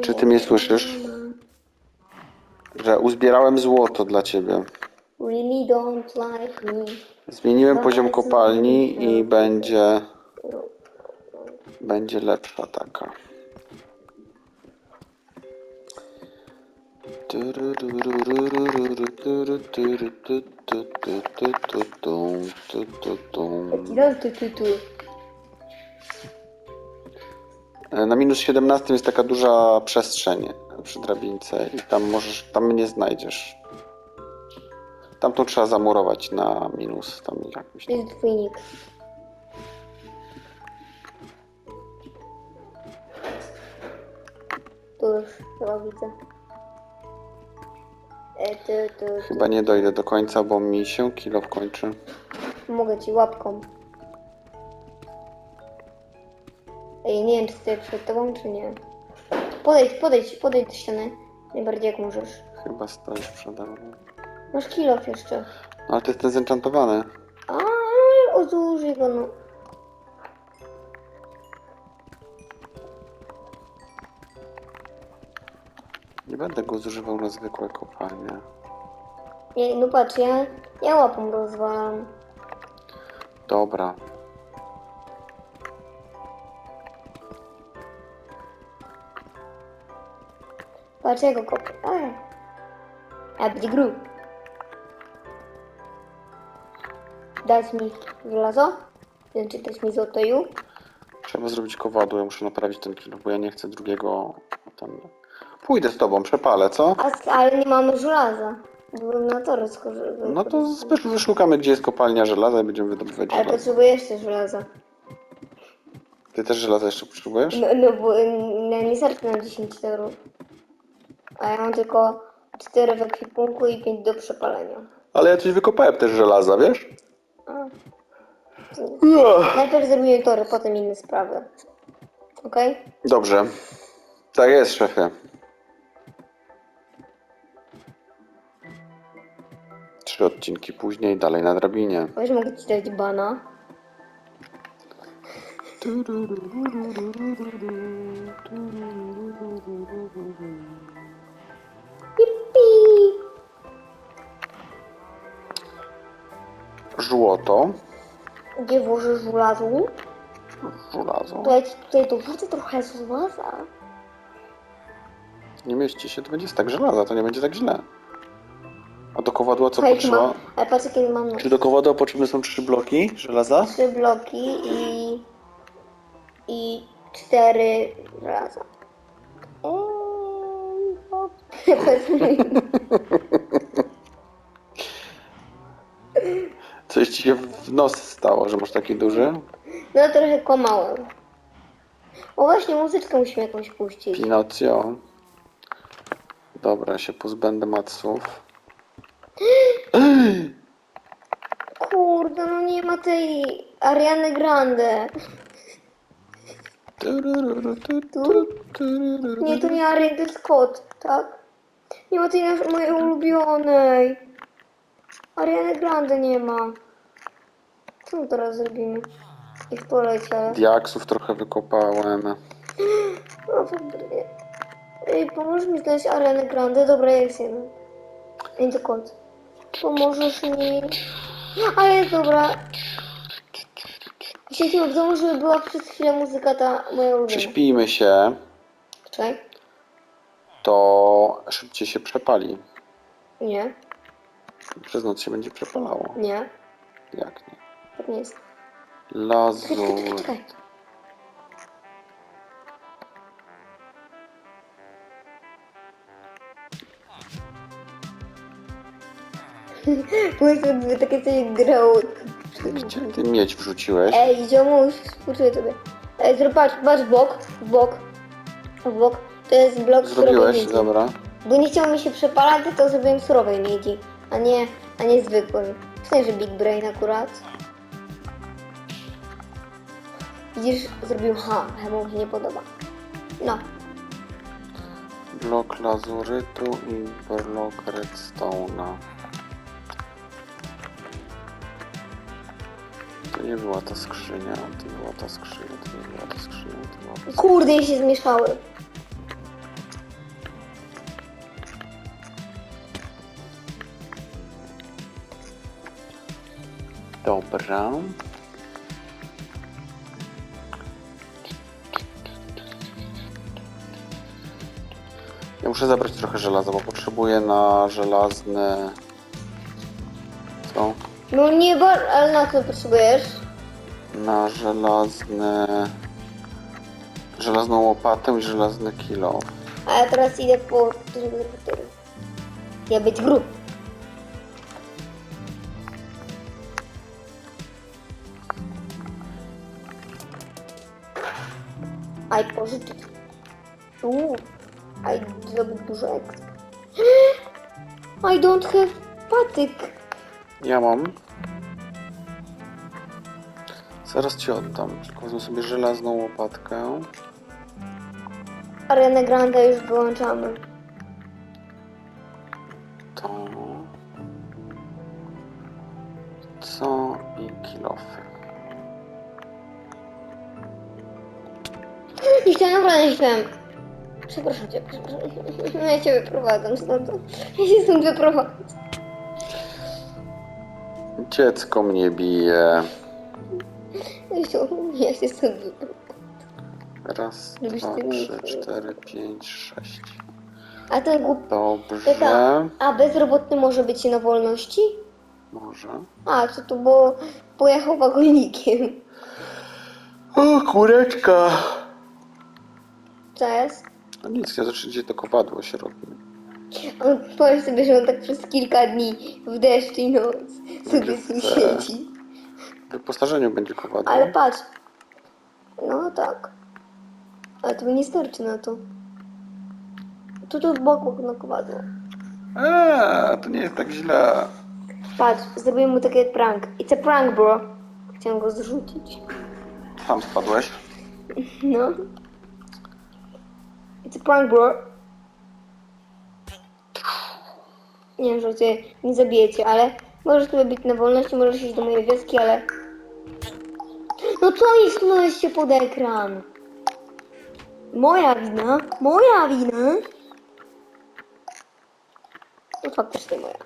Czy ty mnie słyszysz? Że uzbierałem złoto dla ciebie. Really don't like me. Zmieniłem poziom kopalni i będzie będzie lepsza taka. No, tu, tu, tu. Na minus 17 jest taka duża przestrzeń przy drabince i tam możesz, tam mnie znajdziesz. Tam to trzeba zamurować na minus, tam jakoś. Jest twój nick. Tu już chyba widzę. E. Chyba nie dojdę do końca, bo mi się kilo kończy. Mogę ci łapką. Ej, nie wiem, czy stoję przed tobą, czy nie. Podejdź, podejdź, podejdź do ściany. Najbardziej jak możesz. Chyba stoisz przede mną. Masz kilof jeszcze. Ale to jest ten zenchantowany. A, ozużyj go, no. Nie będę go zużywał na zwykłe kopalnie. Nie, no patrz, ja, ja łapą rozwalam. Dobra. Patrz, ja go kopię. A, a gru. Dać mi żelazo? Nie wiem, czy dać mi złoto ju? Trzeba zrobić kowadło, ja muszę naprawić ten kilo, bo ja nie chcę drugiego tam. Pójdę z tobą, przepalę, co? A, ale nie mamy żelaza. Byłem na to rozkorzy. No to wyszukamy, gdzie jest kopalnia żelaza i będziemy wydobywać Ale żelazo. potrzebuję jeszcze żelaza. Ty też żelaza jeszcze potrzebujesz? No, no bo nie starczy na 10 torów. A ja mam tylko 4 w ekwipunku i 5 do przepalenia. Ale ja coś wykopałem też żelaza, wiesz? A. Najpierw zrobimy tory, potem inne sprawy. Okej? Dobrze. Tak jest, szefie. Trzy odcinki później, dalej na drabinie. Wiesz, mogę ci dać bana. Żłoto. Gdzie włożę żulazu? Żelazo. To ja ci tutaj trochę żulaza. Nie mieści się, to będzie tak żelaza, to nie będzie tak źle. A do kowadła co Słuchaj, potrzeba? mam, ale patrz jakie mam. Czy do kowadła potrzebne są trzy bloki żelaza? Trzy bloki i... i cztery żelaza. Eee. Coś ci się w nos stało, że masz taki duży? No trochę komałem. O właśnie, muzyczkę musimy jakąś puścić. Pinocchio. Dobra, się pozbędę maców. Kurde, no nie ma tej Ariany Grande. Nie, to nie Ariana, to jest kot, tak? Nie ma tej nasz- mojej ulubionej. Ariany Grande nie ma. Co my teraz zrobimy? I w polecie. Diaksów trochę wykopałem. No, fabrycznie. Ej, pomożesz mi znaleźć Arianę Grande? Dobra, jest jeden. Ej, to kot. Pomożesz mi... Ale jest dobra. Siedzimy w domu, żeby była przez chwilę muzyka ta moja ulubiona. Prześpijmy się, Czekaj. To szybciej się przepali. Nie, Przez noc się będzie przepalało. nie. Jak nie? Tak nie jest. Czekaj, czekaj. Mój sobie takie coś grał. Gdzie ty miedź wrzuciłeś? Ej, ziomuś, współczuję tobie. Ej, zrób, patrz, patrz w bok, w bok, w bok. To jest blok surowej Zrobiłeś? miedzi. Dobra. Bo nie chciało mi się przepalać, to zrobiłem surowej miedzi, a nie, a nie zwykłej. W sensie Big Brain akurat. Widzisz, zrobił ha, mu się nie podoba. No, Blok lazurytu i blok redstone'a. To nie była ta skrzynia, to była ta skrzynia, to nie była ta skrzynia, to była ta kurde, jej się zmieszały. Dobra. Ja muszę zabrać trochę żelaza, bo potrzebuję na żelazny... Co? No nie, bo, ale na co potrzebujesz? Na żelazny... Żelazną łopatę i żelazny kilo. A ja teraz idę po. Ja być grób. Aj pożyczyć. Uuu. Aj zrobić dużo ekstra. I don't have patyk. Ja mam. Zaraz ci oddam. Tylko wezmę sobie żelazną łopatkę. Arenę Grande już wyłączamy. To... Co i kilofy. Nie chciałem, naprawdę nie chciałem. Przepraszam cię, przepraszam. Ja cię wyprowadzam stąd. Ja się stąd wyprowadzę. Dziecko mnie bije. Ja się stąd wyprowadzę. Raz, Lubisz dwa, ty trzy, cztery, pięć, sześć. A ten głup... Dobrze. Taka, a bezrobotny może być na wolności? Może. A, co to było? Pojechał wagonikiem. O, kureczka. Co jest? No nic, ja zacznie to kowadło się robi. On, powiedz sobie, że on tak przez kilka dni w deszcz i noc sobie tu Chce. siedzi. W wyposażeniu będzie kowadło. Ale patrz. No tak. Ale to mi nie starczy na to. Tu tu w boku na kowadło. Eee, to nie jest tak źle. Patrz, zrobię mu taki prank. It's a prank, bro. Chciałem go zrzucić. Tam spadłeś. No. It's a prank, bro. Nie wiem, że cię nie zabijecie, ale możesz sobie być na wolności, możesz iść do mojej wioski, ale... No co nie wsunąłeś się pod ekran? Moja wina? Moja wina? No faktycznie moja.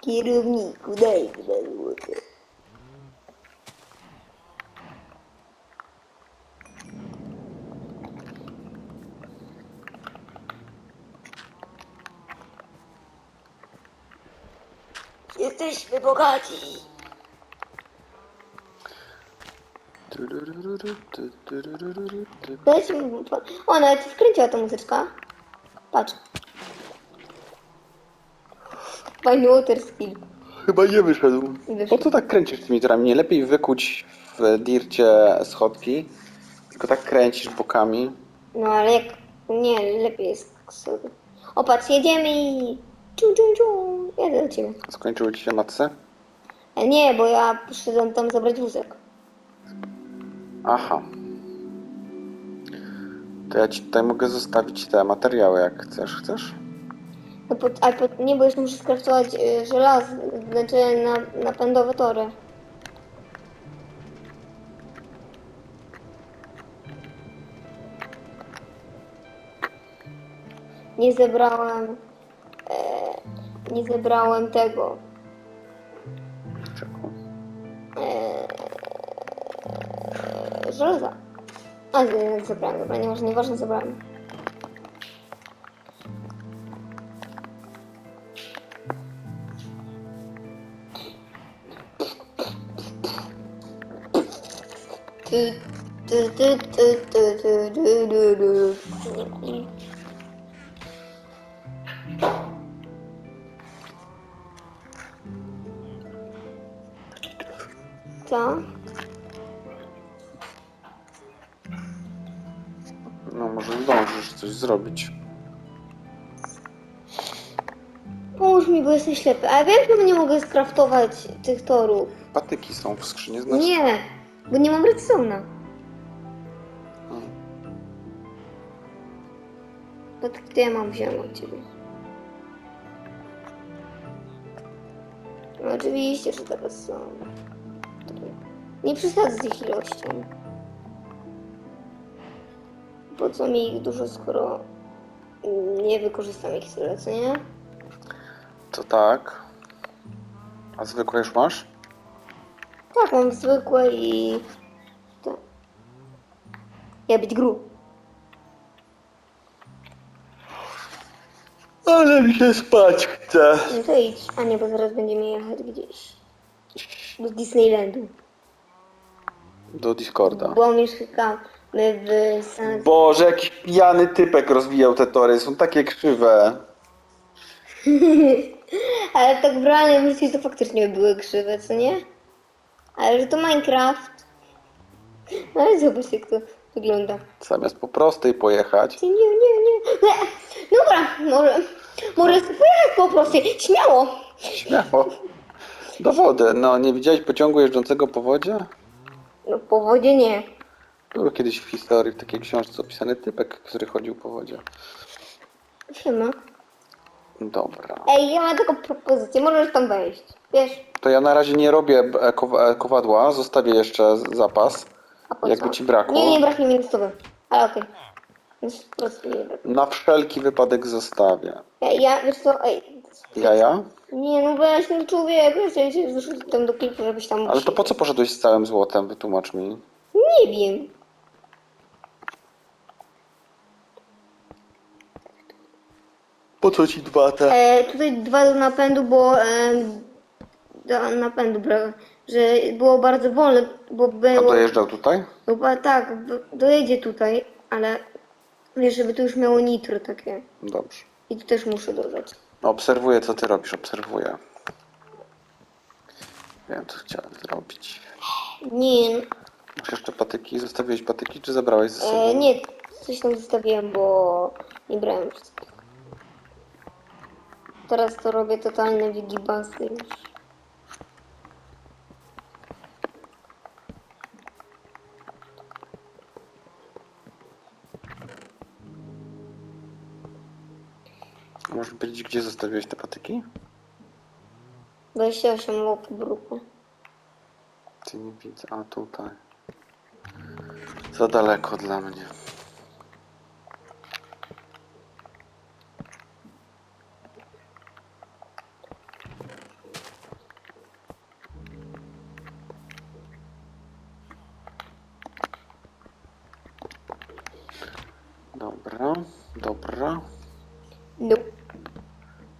Kierowniku, daj dwa złote. Jesteśmy bogaci. Dajcie mi... O, nawet się wkręciła ta muzyczka. Patrz. Fajny water skill. Chyba nie wyszedł. Wyszedł. Po co tak kręcisz tymi torami? Nie lepiej wykuć w dircie schodki, tylko tak kręcisz bokami. No ale jak... Nie, lepiej jest. O, patrz, jedziemy i... Ciu, ciu, ciu. Do ciebie. Skończyły ci się matce? E, nie, bo ja przyszedłem tam zabrać wózek. Aha. To ja ci tutaj mogę zostawić te materiały, jak chcesz. Chcesz? No, pod, ale pod, nie, bo już muszę skraftować y, żelaz, znaczy na, napędowe tory. Nie zebrałem... Nie zebrałem tego. Czekaj. E, żelaza. A, z- zebrałem, dobra, nieważne, nieważne, zebrałem. Ty, ty, ty, ty, ty, ty, ty, ty, ty. No może zdążysz coś zrobić. Pomóż mi, bo jestem ślepy. A wiem, że nie mogę skraftować tych torów. Patyki są w skrzyni, znaczy... Nie, bo nie mam redstone'a. Hmm. To gdzie ja mam wziąć od ciebie? No oczywiście, że teraz są. Nie przesadzę z ich ilością. Po co mi ich dużo, skoro nie wykorzystam ich tyle, co nie? To tak. A zwykłe już masz? Tak, mam zwykłe i... To. Ja być gru. Ale mi się spać chce. No to idź. A nie, bo zaraz będziemy jechać gdzieś. Do Disneylandu. Do Discorda. Bo mieszkamy w San... Boże, jakiś pijany typek rozwijał te tory, są takie krzywe. Ale tak w realnym życiu to faktycznie były krzywe, co nie? Ale że to Minecraft. No ale zobacz jak to wygląda. Zamiast po prostej pojechać. Nie, nie, nie. nie. Dobra, może, może pojechać po prostu. Śmiało. Śmiało. Do wody. No, nie widziałeś pociągu jeżdżącego po wodzie? No po wodzie nie. Był kiedyś w historii, w takiej książce opisany typek, który chodził po wodzie. Siema. Dobra. Ej, ja mam taką propozycję, możesz tam wejść. Wiesz? To ja na razie nie robię e, kowa- e, kowadła, zostawię jeszcze zapas. A po Jakby co? ci brakło. Nie, nie braknie mi stówy. Ale okej. Już po prostu nie braknie. Na wszelki wypadek zostawię. Ja, ja, wiesz co, ej. Jaja? Nie, no weź, no człowiek, wiesz, ja się zrzucić tam do klipu, żebyś tam... Ale to po co poszedłeś z całym złotem? Wytłumacz mi. Nie wiem. Po co ci dwa te? E, tutaj dwa do napędu, bo... E, do napędu, bra, że było bardzo wolne, bo A było... dojeżdżał tutaj? No bo tak, do- dojedzie tutaj, ale wiesz, żeby to już miało nitro takie. Dobrze. I tu też muszę dodać. Obserwuję, co ty robisz, obserwuję. Wiem, co chciałem zrobić. Nie, Masz jeszcze patyki? Zostawiłeś patyki, czy zabrałeś ze sobą? e, nie, coś tam zostawiłem, bo nie brałem wszystkiego. Teraz to robię totalne wigibasy już. Możesz powiedzieć, gdzie zostawiłeś te patyki? 28 łop bruku. Ty nie widzę. A tutaj. Za daleko dla mnie.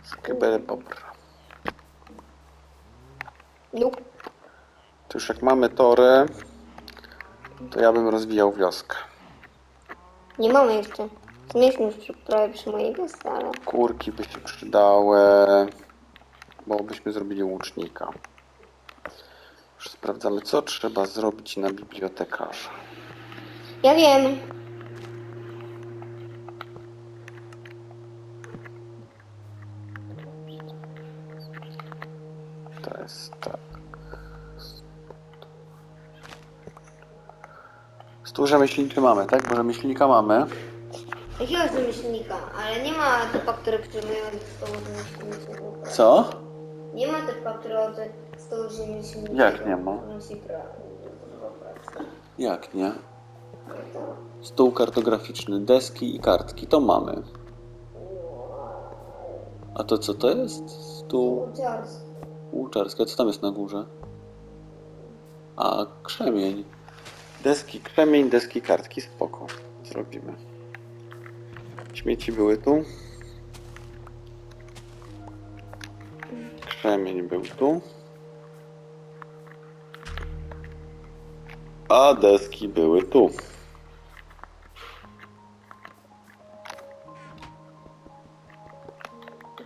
Skybele dobra. no. To już jak mamy tory, to ja bym rozwijał wioskę. Nie mamy jeszcze. To nie jestem już przy, prawie przy mojej wiosce, ale... Kurki by się przydały, bo byśmy zrobili łucznika. Już sprawdzamy, co trzeba zrobić na bibliotekarza. Ja wiem. To jest tak. Stół rzemieślniczy mamy, tak? Bo rzemieślnika mamy. Jakiegoś rzemieślnika, ale nie ma typa, który przyjmuje od stołu rzemieślniczego. Co? Nie ma typa, który od stołu rzemieślniczego. Jak nie ma? Musi. Jak nie? Stół kartograficzny, deski i kartki, to mamy. A to co to jest? Stół łuczarski, a co tam jest na górze? A, krzemień. Deski, krzemień, deski, kartki, spoko. Zrobimy. Śmieci były tu. Krzemień był tu. A deski były tu.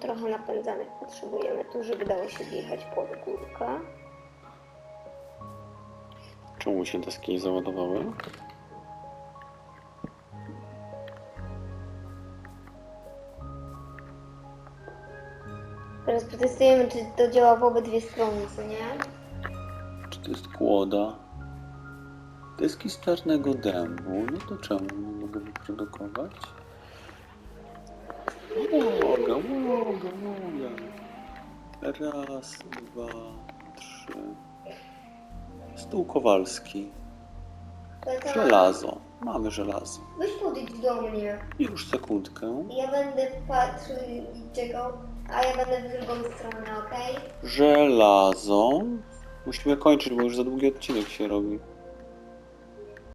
Trochę napędzanych potrzebujemy tu, żeby dało się wjechać pod górkę. Czemu się deski nie załadowały? Teraz protestujemy, czy to działa w obydwie strony, co nie? Czy to jest kłoda? Deski z czarnego dębu. No to czemu nie mogę wyprodukować? Mogę, mogę, mogę. Raz, dwa, trzy. Stół Kowalski. Tata, Żelazo. Mamy żelazo. Weź podejdź do mnie. Już sekundkę. Ja będę patrzył i czekał, a ja będę w drugą stronę, okej? Żelazo. Musimy kończyć, bo już za długi odcinek się robi.